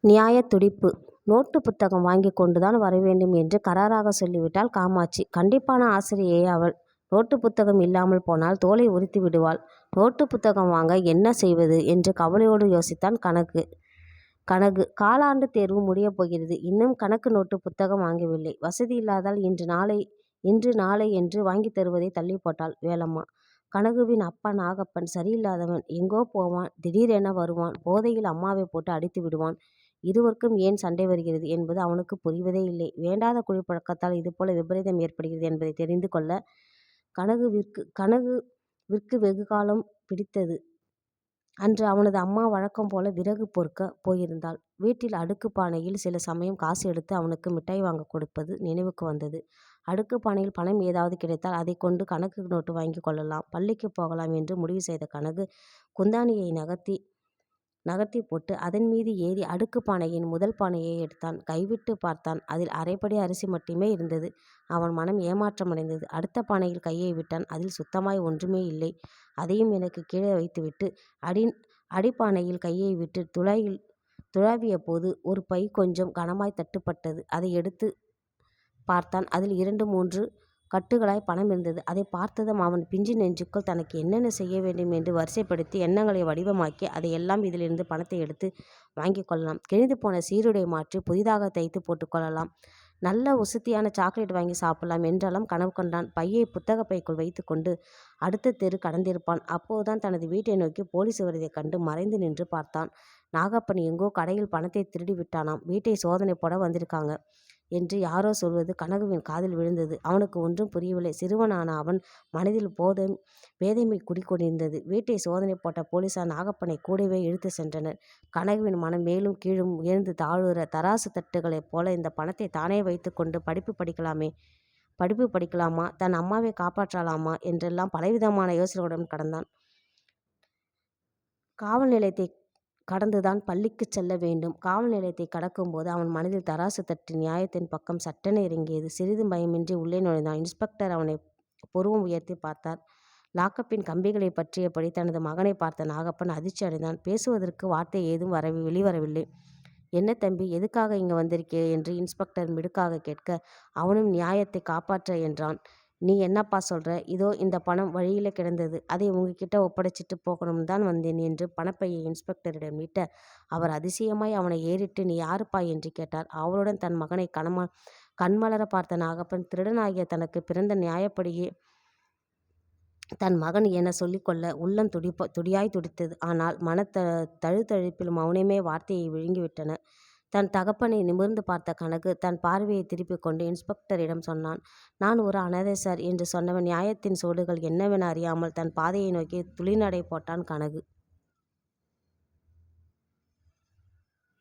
நியாயத் துடிப்பு நோட்டு புத்தகம் வாங்கிக் கொண்டுதான் வரவேண்டும் என்று கராராக சொல்லிவிட்டாள் காமாட்சி. கண்டிப்பான ஆசிரியை அவள். நோட்டு புத்தகம் இல்லாமல் போனால் தோலை உரித்து விடுவாள். நோட்டு புத்தகம் வாங்க என்ன செய்வது? என்று கவலையோடு யோசித்தான் கணக்கு கணக்கு காலாண்டு தேர்வு முடியப் போகிறது. இன்னும் கணக்கு நோட்டு புத்தகம் வாங்கவில்லை. வசதி இல்லாதால் இன்று நாளை இன்று நாளை என்று வாங்கித் தருவதைத் தள்ளி போட்டாள் வேலம்மா. கனகுவின் அப்பா நாகப்பன் சரியில்லாதவன். எங்கோ போவான். திடீரென வருவான். போதையில் அம்மாவைப் போட்டு அடித்து விடுவான். இருவருக்கும் ஏன் சண்டை வருகிறது என்பது அவனுக்குப் புரிவதே இல்லை. வேண்டாத குடிப்பழக்கத்தால் இதுபோல விபரீதம் ஏற்படுகிறது என்பதைத் தெரிந்து கொள்ள கனகுவிற்கு வெகு வெகுகாலம் பிடித்தது. அன்று அவனது அம்மா வழக்கம் போல விறகு பொறுக்கப் போயிருந்தாள். வீட்டில் அடுக்குப் பானையில் சில சமயம் காசு எடுத்து அவனுக்கு மிட்டாய் வாங்கக் கொடுப்பது நினைவுக்கு வந்தது. அடுக்கு பானையில் பணம் ஏதாவது கிடைத்தால் அதைக் கொண்டு கணக்கு நோட்டு வாங்கிக் கொள்ளலாம். பள்ளிக்குப் போகலாம் என்று முடிவு செய்த கனகு குந்தாணியை நகர்த்தி நகர்த்திப் போட்டு அதன் மீது ஏறி அடுக்குப் பானையின் முதல் பானையை எடுத்தான். கைவிட்டுப் பார்த்தான். அதில் அரைப்படி அரிசி மட்டுமே இருந்தது. அவன் மனம் ஏமாற்றமடைந்தது. அடுத்த பானையில் கையை விட்டான். அதில் சுத்தமாய் ஒன்றுமே இல்லை. அதையும் எனக்கு கீழே வைத்துவிட்டு அடி அடிப்பானையில் கையை விட்டு துழாயில் துழாவியபோது ஒரு பை கொஞ்சம் கனமாய் தட்டுப்பட்டது. அதை எடுத்து பார்த்தான். அதில் இரண்டு மூன்று கட்டுகளாய் பணம் இருந்தது. அதை பார்த்ததும் அவன் பிஞ்சு நெஞ்சுக்குள் தனக்கு என்னென்ன செய்ய வேண்டும் என்று வரிசைப்படுத்தி எண்ணங்களை வடிவமாக்கி அதையெல்லாம் இதிலிருந்து பணத்தை எடுத்து வாங்கி கொள்ளலாம். கிழிந்துபோன சீருடை மாற்றி புதிதாக தைத்து போட்டுக்கொள்ளலாம் நல்ல உசுத்தியான சாக்லேட் வாங்கி சாப்பிடலாம் என்றாலும் கனவு கொண்டான் பையை புத்தக பைக்குள் வைத்துக்கொண்டு அடுத்த தெரு கடந்திருப்பான். அப்போதுதான் தனது வீட்டை நோக்கி போலீஸ் வருவதைக் கண்டு மறைந்து நின்று பார்த்தான். நாகப்பன் எங்கோ கடையில் பணத்தை திருடி விட்டானாம். வீட்டை சோதனை போட வந்திருக்காங்க என்று யாரோ சொல்வது கனகுவின் காதில் விழுந்தது. அவனுக்கு ஒன்றும் புரியவில்லை. சிறுவனான அவன் மனதில் போதை பேதைமை குடிக்கொண்டிருந்தது வீட்டை சோதனை போட்ட போலீசார் நாகப்பனை கூடவே இழுத்துச் சென்றனர். கனகுவின் மனம் மேலும் கீழும் உயர்ந்து தாழுற தராசு தட்டுகளைப் போல இந்த பணத்தை தானே வைத்துக்கொண்டு படிப்பு படிக்கலாமே படிப்பு படிக்கலாமா? தன் அம்மாவை காப்பாற்றலாமா? என்றெல்லாம் பலவிதமான யோசனைகளுடன் கடந்தான். காவல் நிலையத்தை கடந்துதான் பள்ளிக்குச் செல்ல வேண்டும். காவல் நிலையத்தைக் கடக்கும்போது அவன் மனதில் தராசு தட்டி நியாயத்தின் பக்கம் சட்டென இறங்கியது. சிறிதும் பயமின்றி உள்ளே நுழைந்தான். இன்ஸ்பெக்டர் அவனைப் புருவம் உயர்த்திப் பார்த்தார். லாக்கப்பின் கம்பிகளைப் பற்றியபடி தனது மகனைப் பார்த்த நாகப்பன் அதிர்ச்சி அடைந்தான். பேசுவதற்கு வார்த்தை ஏதும் வெளிவரவில்லை. என்ன தம்பி? எதுக்காக இங்க வந்திருக்கே? என்று இன்ஸ்பெக்டர் மிடுக்காகக் கேட்க அவனும் நியாயத்தைக் காப்பாற்ற என்றான். நீ என்னப்பா சொல்கிற இதோ இந்த பணம் வழியில் கிடந்தது. அதை உங்ககிட்ட ஒப்படைச்சிட்டுப் போகணும்னுதான் வந்தேன் என்று பணப்பையை இன்ஸ்பெக்டரிடம் நீட்ட அவர் அதிசயமாய் அவனை ஏறிட்டு நீ யாருப்பா? என்று கேட்டார். அவருடன் தன் மகனை கணமா கண்மலர பார்த்த நாகப்பன் திருடனாகிய தனக்கு பிறந்த நியாயப்படியே தன் மகன் என சொல்லிக்கொள்ள உள்ளம் துடியாய்த் துடித்தது. ஆனால் மன த தழுத்தழுப்பில் மௌனமே வார்த்தையை விழுங்கிவிட்டன. தன் தகப்பனை நிமிர்ந்து பார்த்த கனகு தன் பார்வையை திருப்பிக் கொண்டு இன்ஸ்பெக்டரிடம் சொன்னான். நான் ஒரு அனாதை சார். என்று சொன்னவன் நியாயத்தின் சூடுகள் என்னவென அறியாமல் தன் பாதையை நோக்கி துளிநடை போட்டான் கனகு.